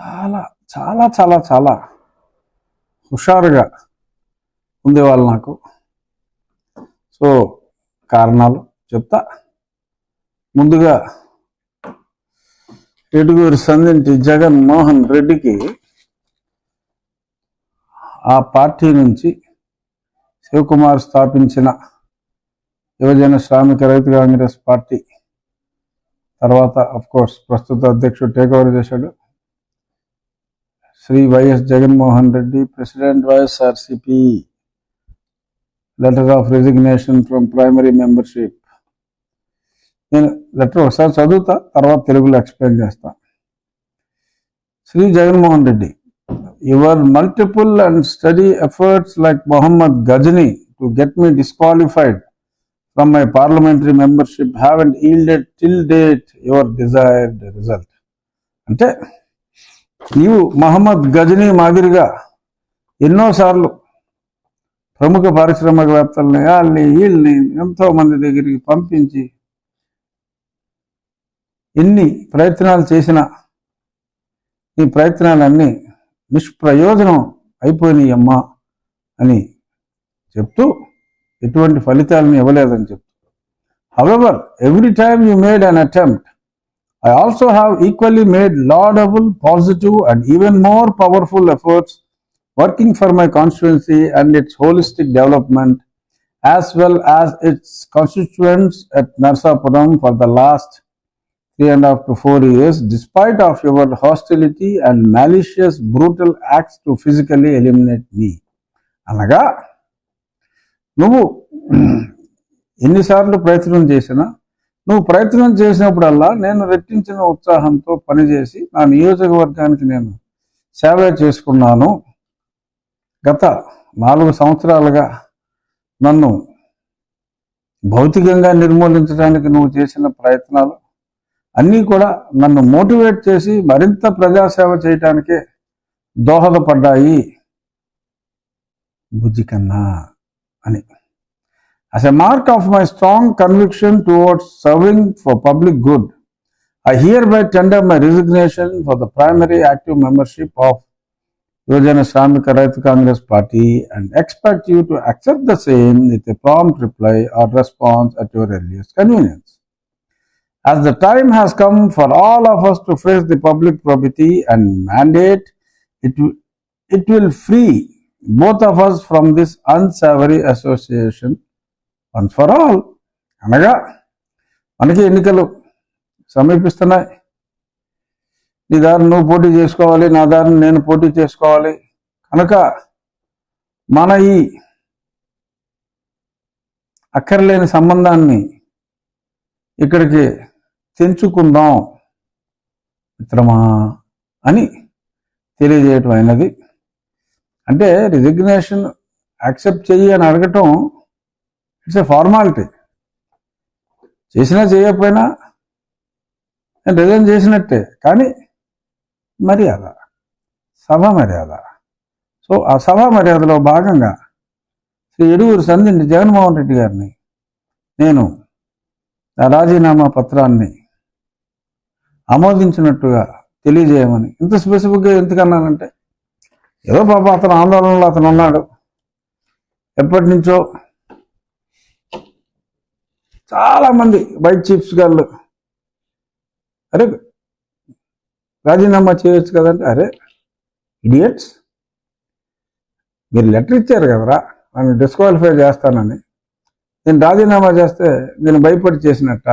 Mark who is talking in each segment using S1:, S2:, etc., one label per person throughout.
S1: చాలా చాలా చాలా చాలా హుషారుగా ఉండేవాళ్ళు నాకు. సో కారణాలు చెప్తా. ముందుగా ఏడుగురు సందింటి జగన్ మోహన్ రెడ్డికి ఆ పార్టీ నుంచి శివకుమార్ స్థాపించిన యువజన శ్రామిక రైతు కాంగ్రెస్ పార్టీ. తర్వాత అఫ్కోర్స్ ప్రస్తుత అధ్యక్షుడు టేక్ ఓవర్ చేశాడు. Shri YS Jaganmohan Reddy president YSRCP letter of resignation from primary membership. నేను లెటర్ ఒకసారి చదువుతా తర్వాత తెలుగులో ఎక్స్ప్లెయిన్ చేస్తా. Shri Jaganmohan Reddy your multiple and study efforts like Mohammad Ghazni to get me disqualified from my parliamentary membership havent yielded till date your desired result. అంటే నీవు మహమ్మద్ గజనీ మాదిరిగా ఎన్నోసార్లు ప్రముఖ పారిశ్రామికవేత్తల్ని వాళ్ళని వీళ్ళని ఎంతో మంది దగ్గరికి పంపించి ఎన్ని ప్రయత్నాలు చేసినా ఈ ప్రయత్నాలన్నీ నిష్ప్రయోజనం అయిపోయినాయి అమ్మా అని చెప్తూ ఎటువంటి ఫలితాలను ఇవ్వలేదని చెప్తూ. However every time you made an attempt I also have equally made laudable, positive, and even more powerful efforts working for my constituency and its holistic development, as well as its constituents at Narsapuram for the last three and a half to four years, despite of your hostility and malicious, brutal acts to physically eliminate me. అనగా నువ్వు ఎన్నిసార్లు ప్రయత్నం చేసినా నువ్వు ప్రయత్నం చేసినప్పుడల్లా నేను రెట్టించిన ఉత్సాహంతో పనిచేసి నా నియోజకవర్గానికి నేను సేవ చేసుకున్నాను. గత నాలుగు సంవత్సరాలుగా నన్ను భౌతికంగా నిర్మూలించడానికి నువ్వు చేసిన ప్రయత్నాలు అన్నీ కూడా నన్ను మోటివేట్ చేసి మరింత ప్రజాసేవ చేయటానికే దోహదపడ్డాయి. బుద్ధి కన్నా అని. As a mark of my strong conviction towards serving for public good, I hereby tender my resignation for the primary active membership of Yojana Shramika Raitu Congress Party and expect you to accept the same with a prompt reply or response at your earliest convenience. As the time has come for all of us to face the public probity and mandate, it, it will free both of us from this unsavory association one for all. అనగా మనకి ఎన్నికలు సమీపిస్తున్నాయి. నీ దారిని నువ్వు పోటీ చేసుకోవాలి నా దారిని నేను పోటీ చేసుకోవాలి. కనుక మన ఈ అక్కర్లేని సంబంధాన్ని ఇక్కడికి తెంచుకుందాం మిత్రమా అని తెలియజేయటం అయినది. అంటే రిజిగ్నేషన్ యాక్సెప్ట్ చెయ్యి అని అడగటం ఇట్స్ ఏ ఫార్మాలిటీ. చేసినా చేయకపోయినా నేను రిజైన్ చేసినట్టే. కానీ మర్యాద. సభ మర్యాద. సో ఆ సభ మర్యాదలో భాగంగా శ్రీ ఎడుగురు సంధిని జగన్మోహన్ రెడ్డి గారిని నేను ఆ రాజీనామా పత్రాన్ని ఆమోదించినట్టుగా తెలియజేయమని. ఇంత స్పెసిఫిక్గా ఎందుకన్నానంటే ఏదో పాప అతను ఆందోళనలో అతను ఉన్నాడు. ఎప్పటి నుంచో చాలా మంది వైట్ చీఫ్స్ గాళ్ళు. అరే రాజీనామా చేయొచ్చు కదంటే అరే ఇడియట్స్ మీరు లెటర్ ఇచ్చారు కదరా నన్ను డిస్క్వాలిఫై చేస్తానని. నేను రాజీనామా చేస్తే నేను భయపడి చేసినట్ట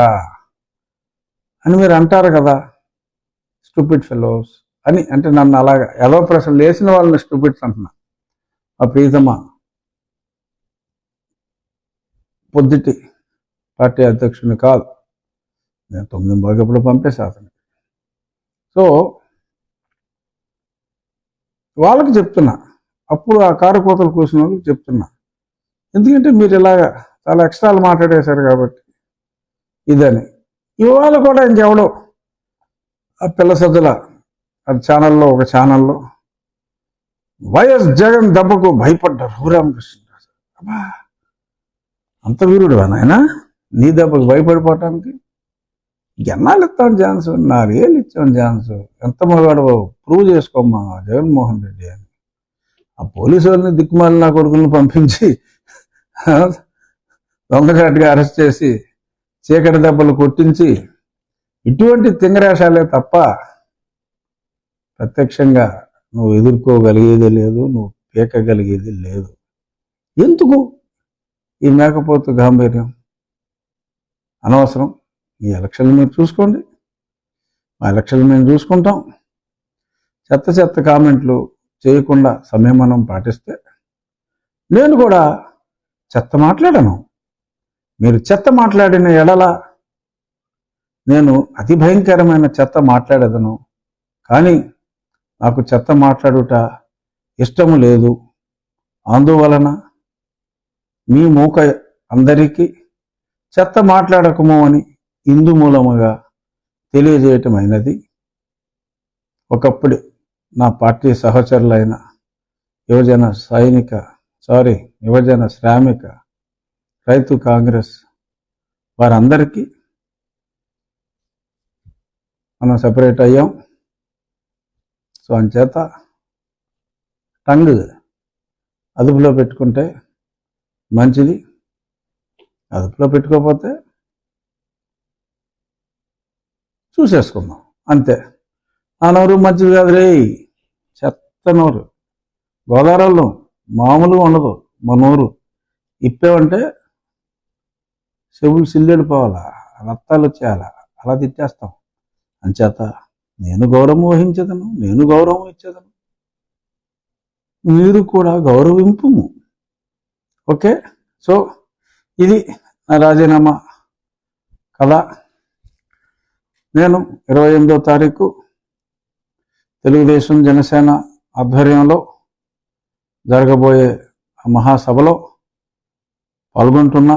S1: అని మీరు అంటారు కదా స్టూపిడ్ ఫెలోస్ అని. అంటే నన్ను అలాగా ఎలో ప్రశ్నలు వేసిన వాళ్ళని స్టూపిడ్స్ అంటున్నా. ఆ ప్రీతమా పొద్దుటి పార్టీ అధ్యక్షుడిని కాదు. నేను తొమ్మిది బాగప్పుడు పంపేసా అతను సో వాళ్ళకి చెప్తున్నా. అప్పుడు ఆ కారు కోతలు కూర్చున్న వాళ్ళకి చెప్తున్నా. ఎందుకంటే మీరు ఇలాగా చాలా ఎక్స్ట్రాలు మాట్లాడేశారు కాబట్టి ఇదని. ఇవాళ కూడా ఇంకెవడో ఆ పిల్ల సద్దుల ఆ ఛానల్లో ఒక ఛానల్లో వైఎస్ జగన్ దెబ్బకు భయపడ్డారు రఘురామకృష్ణరాజు. అబ్బా అంత వీరుడు నాయనా నీ దెబ్బకు భయపడిపోవటానికి? ఎన్నాళ్ళు ఇస్తాను ఛాన్స్? నాలుగేళ్ళు ఇచ్చాను ఛాన్స్. ఎంత మగాడు ప్రూవ్ చేసుకోమ్మా జగన్మోహన్ రెడ్డి అని. ఆ పోలీసు వాళ్ళని దిక్కుమాలి నా కొడుకులను పంపించి దొంగచాటుగా అరెస్ట్ చేసి చీకటి దెబ్బలు కొట్టించి ఇటువంటి తింగరాశాలే తప్ప ప్రత్యక్షంగా నువ్వు ఎదుర్కోగలిగేది లేదు నువ్వు పీకగలిగేది లేదు. ఎందుకు? ఈ మేకపోతు గాంభీర్యం? అనవసరం. ఈ ఎలక్షన్లు మీరు చూసుకోండి. మా ఎలక్షన్లు మేము చూసుకుంటాం. చెత్త చెత్త కామెంట్లు చేయకుండా సంయమనం పాటిస్తే నేను కూడా చెత్త మాట్లాడను. మీరు చెత్త మాట్లాడిన ఎడల నేను అతి భయంకరమైన చెత్త మాట్లాడేదను. కానీ నాకు చెత్త మాట్లాడుట ఇష్టము లేదు. అందువలన మీ మూక అందరికీ చెత్త మాట్లాడకము అని ఇందు మూలముగా తెలియజేయటమైనది. ఒకప్పుడు నా పార్టీ సహచరులైన యువజన సైనిక సారీ యువజన శ్రామిక రైతు కాంగ్రెస్ వారందరికీ మనం సెపరేట్ అయ్యాం. సో అంచేత టంగ్ అదుపులో పెట్టుకుంటే మంచిది. అదుపులో పెట్టుకోకపోతే చూసేసుకుందాం. అంతే. ఆ నోరు మంచిది కాదు రే. చెత్త నోరు. గోదావరిలో మామూలుగా ఉండదు మా నోరు. ఇప్పేవంటే చెవులు సిల్లెడు పోవాలా? రక్తాలు వచ్చేయాలా? అలా తిట్టేస్తాం. అంచేత నేను గౌరవం వహించదను నేను గౌరవం ఇచ్చేదను. మీరు కూడా గౌరవింపు ఓకే? సో ఇది రాజీనామా కథ నేను ఇరవై ఎనిమిదో తారీఖు తెలుగుదేశం జనసేన ఆధ్వర్యంలో జరగబోయే ఆ మహాసభలో పాల్గొంటున్నా.